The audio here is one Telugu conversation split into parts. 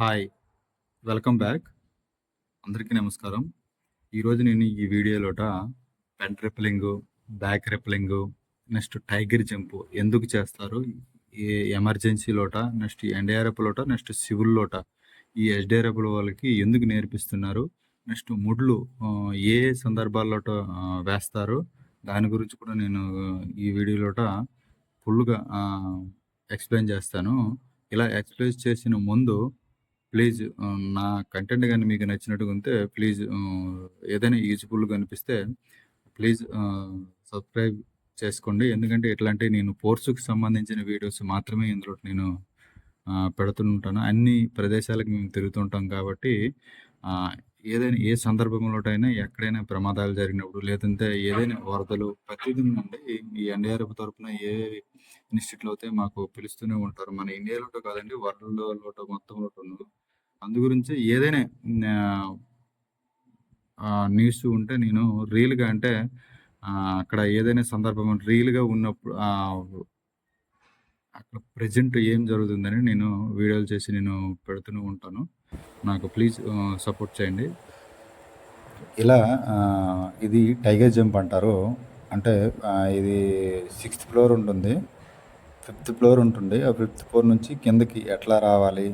Hi welcome back. అందరికీ నమస్కారం. ఈరోజు నేను ఈ వీడియోలోట pen rappelling back rappelling next tiger jump ఎందుకు చేస్తారు ఏ ఎమర్జెన్సీ లోట నెక్స్ట్ ఎన్డీఆర్ఎఫ్ లోట నెక్స్ట్ సివిల్ లోట ఈ ఎస్డిఆర్ఎఫ్ వాళ్ళకి ఎందుకు నేర్పిస్తున్నారు నెక్స్ట్ ముడ్లు ఏ సందర్భాల్లోట వేస్తారు దాని గురించి కూడా నేను ఈ వీడియోలోట ఫుల్గా ఎక్స్ప్లెయిన్ చేస్తాను. ఇలా ఎక్స్ప్లెయిన్ చేసిన ముందు ప్లీజ్ నా కంటెంట్ కానీ మీకు నచ్చినట్టుగా ఉంటే ప్లీజ్ ఏదైనా యూజ్ఫుల్గా అనిపిస్తే ప్లీజ్ సబ్స్క్రైబ్ చేసుకోండి. ఎందుకంటే ఇట్లాంటి నేను పోర్సుకి సంబంధించిన వీడియోస్ మాత్రమే ఇందులో నేను పెడుతుంటాను. అన్ని ప్రదేశాలకు మేము తిరుగుతుంటాం కాబట్టి ఏదైనా ఏ సందర్భంలోటైనా ఎక్కడైనా ప్రమాదాలు జరిగినప్పుడు లేదంటే ఏదైనా వరదలు ప్రతిదీ అండి ఈ ఎన్డీఆర్ఎఫ్ తరపున ఏ ఇన్స్టిట్యూట్లో అయితే మాకు పిలుస్తూనే ఉంటారు. మన ఇండియాలో కాదండి వరల్డ్లో మొత్తంలో అందు గురించి ఏదైనా న్యూస్ ఉంటే నేను రీల్గా అంటే అక్కడ ఏదైనా సందర్భం రీల్గా ఉన్నప్పుడు అక్కడ ప్రజెంట్ ఏం జరుగుతుందని నేను వీడియోలు చేసి నేను పెడుతూనే ఉంటాను. నాకు ప్లీజ్ సపోర్ట్ చేయండి. ఇలా ఇది టైగర్ జంప్ అంటారు. అంటే ఇది సిక్స్త్ ఫ్లోర్ ఉంటుంది. ఫిఫ్త్ ఫ్లోర్ ఉంటుంది. ఆ ఫిఫ్త్ ఫ్లోర్ నుంచి కిందకి ఎట్లా రావాలి?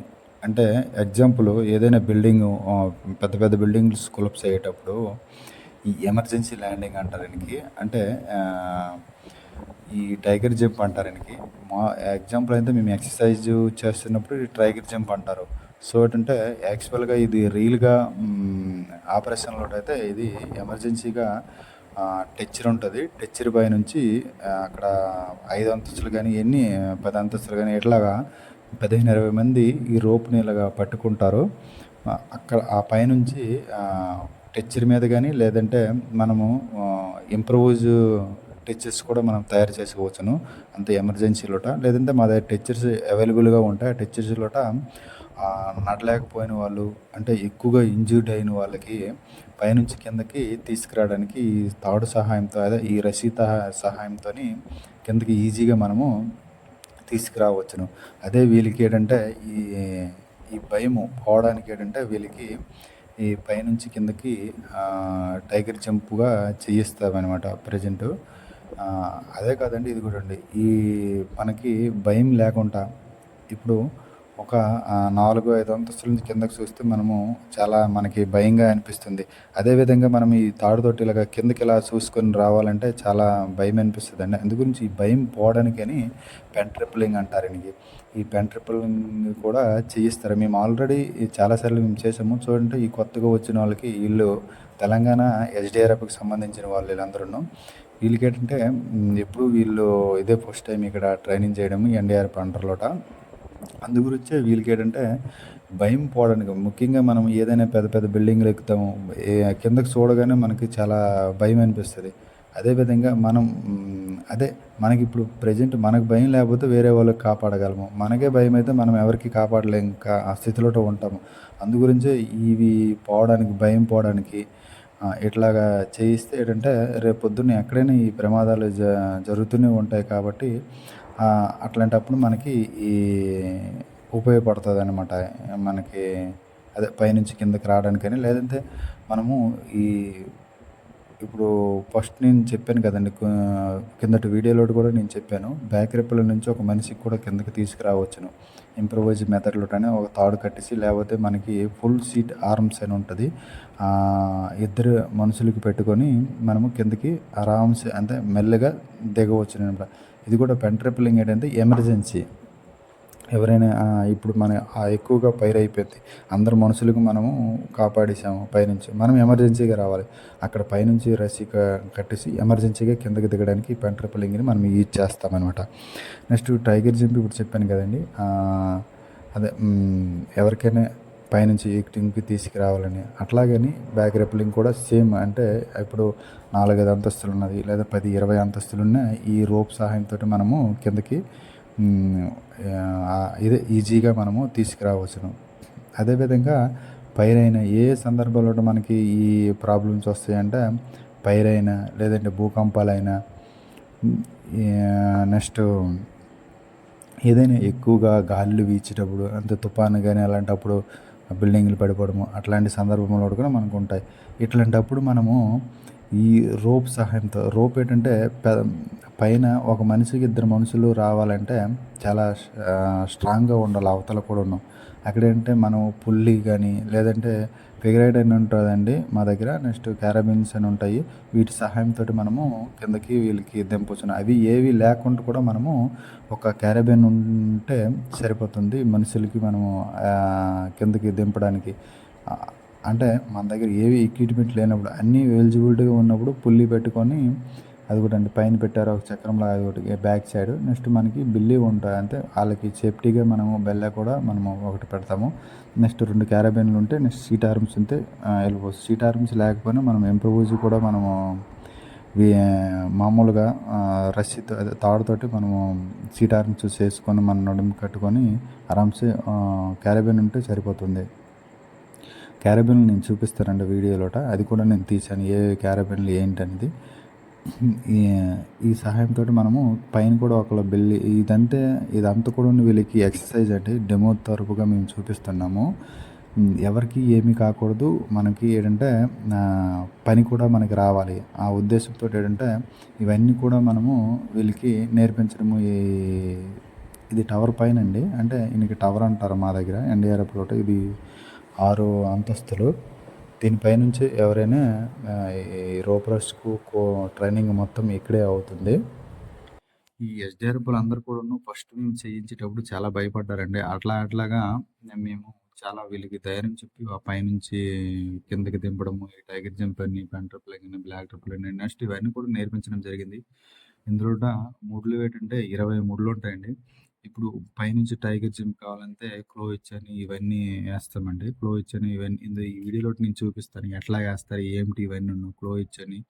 అంటే ఎగ్జాంపుల్ ఏదైనా బిల్డింగ్ పెద్ద పెద్ద బిల్డింగ్స్ కొలప్స్ అయ్యేటప్పుడు ఈ ఎమర్జెన్సీ ల్యాండింగ్ అంటారు దీనికి అంటే ఈ టైగర్ జంప్ అంటారు దీనికి మా ఎగ్జాంపుల్ అయితే మేము ఎక్సర్సైజ్ చేస్తున్నప్పుడు ఈ టైగర్ జంప్ అంటారు. సో ఏంటంటే యాక్చువల్గా ఇది రీల్గా ఆపరేషన్లో అయితే ఇది ఎమర్జెన్సీగా టెచ్చర్ ఉంటుంది. టెచ్చర్ పై నుంచి అక్కడ ఐదు అంతస్తులు కానీ ఎన్ని పది అంతస్తులు కానీ ఇట్లాగా పదిహేను ఇరవై మంది ఈ రోప్ని ఇలాగా పట్టుకుంటారు. అక్కడ ఆ పైనుంచి టెచ్చర్ మీద కానీ లేదంటే మనము ఇంప్రూవ్జ్ టెచ్చర్స్ కూడా మనం తయారు చేసుకోవచ్చును. అంత ఎమర్జెన్సీలోట లేదంటే మా దగ్గర టెచ్చర్స్ అవైలబుల్గా ఉంటాయి. ఆ టెచ్చర్స్ లోట నడలేకపోయిన వాళ్ళు అంటే ఎక్కువగా ఇంజ్యూర్డ్ అయిన వాళ్ళకి పైనుంచి కిందకి తీసుకురావడానికి ఈ తాడు సహాయంతో అదే ఈ రసీత సహాయంతో కిందకి ఈజీగా మనము తీసుకురావచ్చును. అదే వీళ్ళకి ఏంటంటే ఈ ఈ భయము పోవడానికి ఏంటంటే వీళ్ళకి ఈ పైనుంచి కిందకి టైగర్ జంప్గా చేయిస్తామన్నమాట ప్రజెంట్. అదే కాదండి ఇది కూడా అండి. ఈ మనకి భయం లేకుండా ఇప్పుడు ఒక నాలుగు ఐదు అంతస్తుల నుంచి కిందకి చూస్తే మనము చాలా మనకి భయంగా అనిపిస్తుంది. అదేవిధంగా మనం ఈ తాడుతోటి ఇలాగ కిందకి ఇలా చూసుకొని రావాలంటే చాలా భయం అనిపిస్తుంది అండి అందు గురించి ఈ భయం పోవడానికని పెన్ ట్రిప్లింగ్ అంటారు ఇది ఈ పెన్ ట్రిప్లింగ్ కూడా చేయిస్తారు. మేము ఆల్రెడీ చాలాసార్లు మేము చేసాము చూడండి ఈ కొత్తగా వచ్చిన వాళ్ళకి వీళ్ళు తెలంగాణ ఎస్డిఆర్ఎఫ్కి సంబంధించిన వాళ్ళు వీళ్ళందరూ వీళ్ళకి ఏంటంటే ఎప్పుడు వీళ్ళు ఇదే ఫస్ట్ టైం ఇక్కడ ట్రైనింగ్ చేయడం ఎన్డీఆర్ఎఫ్ అండర్లోట అందు గురించే వీళ్ళకి ఏంటంటే భయం పోవడానికి ముఖ్యంగా మనం ఏదైనా పెద్ద పెద్ద బిల్డింగ్లు ఎక్కుతాము కిందకు కిందకి చూడగానే మనకి చాలా భయం అనిపిస్తుంది. అదేవిధంగా మనం అదే మనకి ఇప్పుడు ప్రజెంట్ మనకు భయం లేకపోతే వేరే వాళ్ళకి కాపాడగలము. మనకే భయం అయితే మనం ఎవరికి కాపాడలేం ఆ స్థితిలో ఉంటాము. అందు గురించి ఇవి పోవడానికి భయం పోవడానికి ఇట్లాగా చేయిస్తే ఏంటంటే రేపు పొద్దున్న ఎక్కడైనా ఈ ప్రమాదాలు జ జరుగుతూనే ఉంటాయి కాబట్టి అట్లాంటప్పుడు మనకి ఈ ఉపయోగపడుతుంది అనమాట మనకి అదే పైనుంచి కిందకి రావడానికని లేదంటే మనము ఈ ఇప్పుడు ఫస్ట్ నేను చెప్పాను కదండి కిందటి వీడియోలో కూడా నేను చెప్పాను. బ్యాక్ రెప్పల నుంచి ఒక మనిషికి కూడా కిందకి తీసుకురావచ్చును. ఇంప్రూవైజ్ మెథడ్లో అని ఒక తాడు కట్టేసి లేకపోతే మనకి ఫుల్ సీట్ ఆర్మ్స్ అని ఉంటుంది. ఇద్దరు మనుషులకి పెట్టుకొని మనము కిందకి ఆరామ్స్ అంటే మెల్లగా దిగవచ్చు అనమాట. ఇది కూడా పెన్ ట్రిప్లింగ్ ఏంటంటే ఎమర్జెన్సీ. ఎవరైనా ఇప్పుడు మన ఎక్కువగా పైరు అయిపోయింది అందరు మనుషులకు మనము కాపాడేసాము పైనుంచి. మనం ఎమర్జెన్సీగా రావాలి. అక్కడ పైనుంచి రసి కట్టేసి ఎమర్జెన్సీగా కిందకి దిగడానికి ఈ పెన్ మనం యూజ్ చేస్తామన్నమాట. నెక్స్ట్ టైగర్ జంప్ ఇప్పుడు చెప్పాను కదండి. అదే ఎవరికైనా పైనుంచి ఎక్టింగ్కి తీసుకురావాలని. అట్లాగని బ్యాక్ రెప్లింగ్ కూడా సేమ్ అంటే ఇప్పుడు నాలుగైదు అంతస్తులు ఉన్నది లేదా పది ఇరవై అంతస్తులు ఉన్న ఈ రోప్ సహాయంతో మనము కిందకి ఇదే ఈజీగా మనము తీసుకురావచ్చును. అదేవిధంగా పైరైన ఏ సందర్భంలో మనకి ఈ ప్రాబ్లమ్స్ వస్తాయంటే పైరైన లేదంటే భూకంపాలైనా నెక్స్ట్ ఏదైనా ఎక్కువగా గాలులు వీచేటప్పుడు అంత తుఫాను కానీ అలాంటప్పుడు బిల్డింగ్లు పడిపోవడము అట్లాంటి సందర్భంలో కూడా మనకు ఉంటాయి. ఇట్లాంటప్పుడు మనము ఈ రోప్ సహాయంతో రోప్ ఏంటంటే పైన ఒక మనిషికి ఇద్దరు మనుషులు రావాలంటే చాలా స్ట్రాంగ్గా ఉండాలి అవతల కూడా ఉన్నాం అక్కడేంటే మనం పుల్లి కానీ లేదంటే ఫిగరైడ్ అని ఉంటుందండి మా దగ్గర నెక్స్ట్ క్యారబిన్స్ అని ఉంటాయి. వీటి సహాయంతో మనము కిందకి వీళ్ళకి దింపొచ్చును అవి ఏవి లేకుండా కూడా మనము ఒక క్యారబిన్ ఉంటే సరిపోతుంది మనుషులకి మనము కిందకి దింపడానికి. అంటే మన దగ్గర ఏవి ఎక్విప్మెంట్ లేనప్పుడు అన్నీ ఎలిజిబిలిటీగా ఉన్నప్పుడు పుల్లి పెట్టుకొని అది కూడా అండి పైన పెట్టారు ఒక చక్రంలో అది ఒకటి బ్యాక్ సైడ్ నెక్స్ట్ మనకి బిల్లి ఉంటాయి అంటే వాళ్ళకి సేఫ్టీగా మనము బెల్ల కూడా మనము ఒకటి పెడతాము. నెక్స్ట్ రెండు క్యారబిన్లు ఉంటే నెక్స్ట్ సీట్ ఆర్మ్స్ ఉంటే వెళ్ళిపోవచ్చు సీట్ ఆర్మ్స్ లేకపోయినా మనం ఇంప్రూవ్స్ కూడా మనము మామూలుగా ఆ, రస్సీతో అదే తాడుతోటి మనము సీట్ ఆర్మ్స్ చేసుకొని మన నడుము కట్టుకొని ఆరామ్సే క్యారబిన్ ఉంటే సరిపోతుంది. క్యారబిన్ నేను చూపిస్తానండి వీడియోలోట అది కూడా నేను తీసాను ఏ క్యారబిన్లు ఏంటనేది. ఈ సహాయంతో మనము పైన కూడా ఒక బెల్లి ఇదంటే ఇదంతా కూడా వీళ్ళకి ఎక్సర్సైజ్ అంటే డెమో తరపుగా మేము చూపిస్తున్నాము. ఎవరికి ఏమి కాకూడదు. మనకి ఏంటంటే పని కూడా మనకి రావాలి. ఆ ఉద్దేశంతో ఏంటంటే ఇవన్నీ కూడా మనము వీళ్ళకి నేర్పించడము ఈ ఇది టవర్ పైన అండి. అంటే ఇనికి టవర్ అంటారు మా దగ్గర ఎన్డీఆర్ఎఫ్లో ఇది ఆరు అంతస్తులు. దీనిపైనుంచి ఎవరైనా ఈ రోపరస్కు కో ట్రైనింగ్ మొత్తం ఇక్కడే అవుతుంది. ఈ ఎస్డిఆర్ఎఫ్లు అందరు కూడా ఫస్ట్ మేము చేయించేటప్పుడు చాలా భయపడ్డారండి. అట్లా అట్లాగా మేము చాలా వీళ్ళకి ధైర్యం చెప్పి ఆ పైనుంచి కిందకి దింపడము ఈ టైగర్ జంప్ అని పెన్ ట్రిపుల్ అని బ్లాక్ ట్రిపుల్ అని నెక్స్ట్ ఇవన్నీ కూడా నేర్పించడం జరిగింది. ఇందులో ముడ్లు ఏంటంటే ఇరవై ముడ్లు ఉంటాయండి. ఇప్పుడు పైనుంచి టైగర్ జిమ్ కావాలంటే క్లో ఇచ్చని ఇవన్నీ వేస్తామండి. క్లో ఇచ్చని ఇవన్నీ ఇందు ఈ వీడియోలో నేను చూపిస్తాను. ఎట్లా వేస్తారు ఏమిటి ఇవన్నీ క్లో ఇచ్చని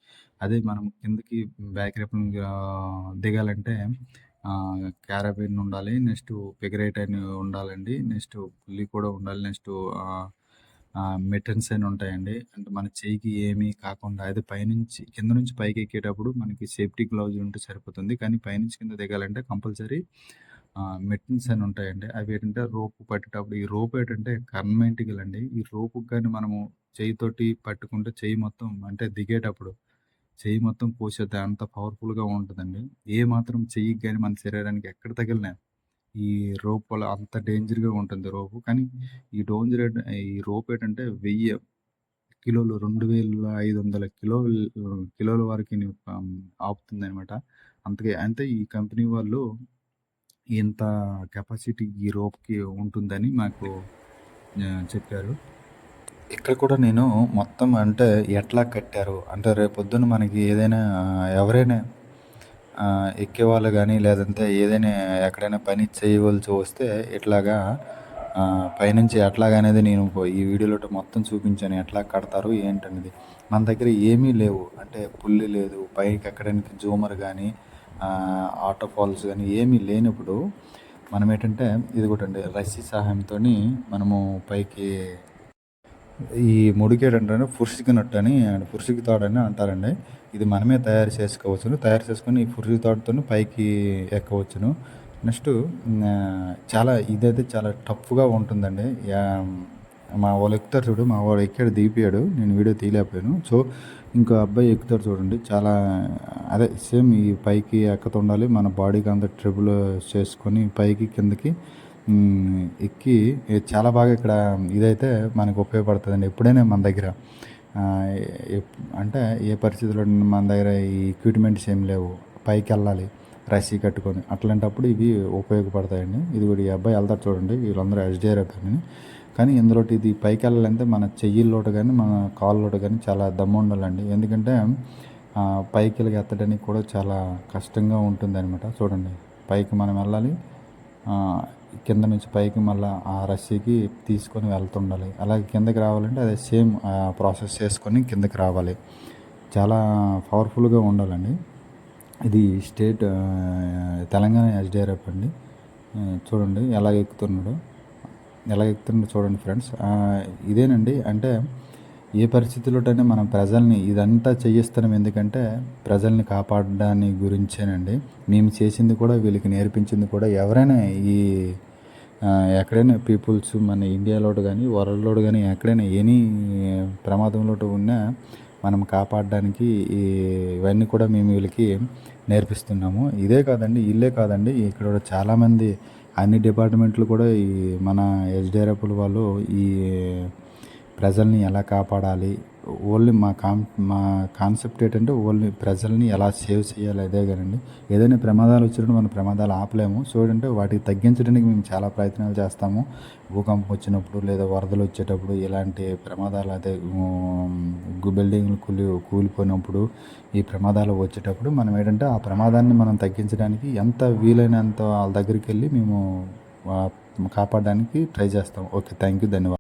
అదే మనం కిందకి బ్యాక్ రేపు దిగాలంటే క్యారబిన్ ఉండాలి నెక్స్ట్ పిగరేట్ అని ఉండాలండి నెక్స్ట్ పుల్లి కూడా ఉండాలి నెక్స్ట్ మెటన్స్ అని ఉంటాయండి. అంటే మన చేయికి ఏమీ కాకుండా అయితే పైనుంచి కింద నుంచి పైకి ఎక్కేటప్పుడు మనకి సేఫ్టీ గ్లౌజ్ ఉంటే సరిపోతుంది. కానీ పైనుంచి కింద దిగాలంటే కంపల్సరీ మెటన్స్ అని ఉంటాయండి. అవి ఏంటంటే రోపు పట్టేటప్పుడు ఈ రోప్ ఏంటంటే కన్మెంటికల్ అండి ఈ రోపు కానీ మనము చేయితోటి పట్టుకుంటే చెయ్యి మొత్తం అంటే దిగేటప్పుడు చెయ్యి మొత్తం పోసేది అంత పవర్ఫుల్గా ఉంటుందండి. ఏ మాత్రం చెయ్యికి కానీ మన శరీరానికి ఎక్కడ తగిలినా ఈ రోప్ వల్ల అంత డేంజర్గా ఉంటుంది రోపు. కానీ ఈ డోంజర్ ఈ రోప్ ఏంటంటే వెయ్యి కిలోలు రెండు వేల ఐదు వందల కిలోలు కిలోల వరకు ఆపుతుంది అనమాట అంతకే అంటే ఈ కంపెనీ వాళ్ళు ఇంత కెపాసిటీ ఈ రోప్కి ఉంటుందని మాకు చెప్పారు. ఇక్కడ కూడా నేను మొత్తం అంటే ఎట్లా కట్టారు? అంటే రేపొద్దున మనకి ఏదైనా ఎవరైనా ఎక్కేవాళ్ళు కానీ లేదంటే ఏదైనా ఎక్కడైనా పని చేయవలసి వస్తే ఇట్లాగా పైనుంచి ఎట్లాగనేది నేను ఈ వీడియోలో మొత్తం చూపించాను. ఎట్లా కడతారు ఏంటనేది. మన దగ్గర ఏమీ లేవు. అంటే పుల్లి లేదు. పైకి ఎక్కడానికి జూమర్ కానీ ఆటో ఫాల్స్ కానీ ఏమీ లేనప్పుడు మనం ఏంటంటే ఇది కూడా అండి రస్సీ సహాయంతో మనము పైకి ఈ ముడికేటంటే అంటే ఫుర్సికి నట్టు అని ఫుర్సికి తాడని అంటారండి. ఇది మనమే తయారు చేసుకోవచ్చును. తయారు చేసుకొని ఈ ఫుర్సికి తాడుతో పైకి ఎక్కవచ్చును. నెక్స్ట్ చాలా ఇదైతే చాలా టఫ్గా ఉంటుందండి. యా- మా వాళ్ళు ఎక్కుతారు చూడు మా వాడు ఎక్కాడు దిగిపోయాడు నేను వీడియో తీయలేకపోయాను. సో ఇంకో అబ్బాయి ఎక్కుతారు చూడండి చాలా అదే సేమ్ ఈ పైకి ఎక్కతుండాలి మన బాడీకి అంత ట్రిబుల్ చేసుకొని పైకి కిందకి ఎక్కి చాలా బాగా ఇక్కడ ఇదైతే మనకు ఉపయోగపడుతుందండి ఎప్పుడైనా మన దగ్గర. అంటే ఏ పరిస్థితుల్లో మన దగ్గర ఈ ఎక్విప్మెంట్స్ ఏం లేవు పైకి వెళ్ళాలి. రసీ కట్టుకొని. అట్లాంటప్పుడు ఇవి ఉపయోగపడతాయండి. ఇది కూడా ఈ అబ్బాయి వెళ్తారు చూడండి. వీళ్ళందరూ ఎస్డిఆర్ అని కానీ ఇందులో ఇది పైకి వెళ్ళాలంటే మన చెయ్యిల్లోట కానీ మన కాళ్ళలోట కానీ చాలా దమ్ము ఉండాలండి. ఎందుకంటే పైకి వెళ్ళి ఎత్తడానికి కూడా చాలా కష్టంగా ఉంటుంది అనమాట చూడండి. పైకి మనం వెళ్ళాలి. కింద నుంచి పైకి మళ్ళీ ఆ రస్సీకి తీసుకొని వెళ్తుండాలి. అలాగే కిందకి రావాలంటే అదే సేమ్ ప్రాసెస్ చేసుకొని కిందకి రావాలి. చాలా పవర్ఫుల్గా ఉండాలండి. ఇది స్టేట్ తెలంగాణ ఎస్డిఆర్ఎఫ్ అండి. చూడండి ఎలా ఎక్కుతున్నాడు. ఎలా ఎక్కుతున్నాడు చూడండి ఫ్రెండ్స్. ఇదేనండి అంటే ఏ పరిస్థితుల్లోటైనా మనం ప్రజల్ని ఇదంతా చేయిస్తున్నాం ఎందుకంటే ప్రజల్ని కాపాడడాన్ని గురించేనండి. మేము చేసింది కూడా వీళ్ళకి నేర్పించింది కూడా ఎవరైనా ఈ ఎక్కడైనా పీపుల్స్ మన ఇండియాలో కానీ వరల్డ్లో కానీ ఎక్కడైనా ఎనీ ప్రమాదంలో ఉన్నా మనం కాపాడడానికి ఈ ఇవన్నీ కూడా మేము వీళ్ళకి నేర్పిస్తున్నాము. ఇదే కాదండి ఇల్లే కాదండి. ఇక్కడ కూడా చాలామంది అన్ని డిపార్ట్మెంట్లు కూడా ఈ మన ఎస్డిఆర్ఎఫ్ల వాళ్ళు ఈ ప్రజల్ని ఎలా కాపాడాలి ఓన్లీ మా కాన్ మా కాన్సెప్ట్ ఏంటంటే ఓన్లీ ప్రజల్ని ఎలా సేవ్ చేయాలి అదే కానండి. ఏదైనా ప్రమాదాలు వచ్చినప్పుడు మనం ప్రమాదాలు ఆపలేము. సో ఏంటంటే వాటికి తగ్గించడానికి మేము చాలా ప్రయత్నాలు చేస్తాము. భూకంపం వచ్చినప్పుడు లేదా వరదలు వచ్చేటప్పుడు ఇలాంటి ప్రమాదాలు అదే బిల్డింగ్లు కూలి కూలిపోయినప్పుడు ఈ ప్రమాదాలు వచ్చేటప్పుడు మనం ఏంటంటే ఆ ప్రమాదాన్ని మనం తగ్గించడానికి ఎంత వీలైనంత వాళ్ళ దగ్గరికి వెళ్ళి మేము కాపాడడానికి ట్రై చేస్తాం. ఓకే థ్యాంక్ యూ ధన్యవాదాలు.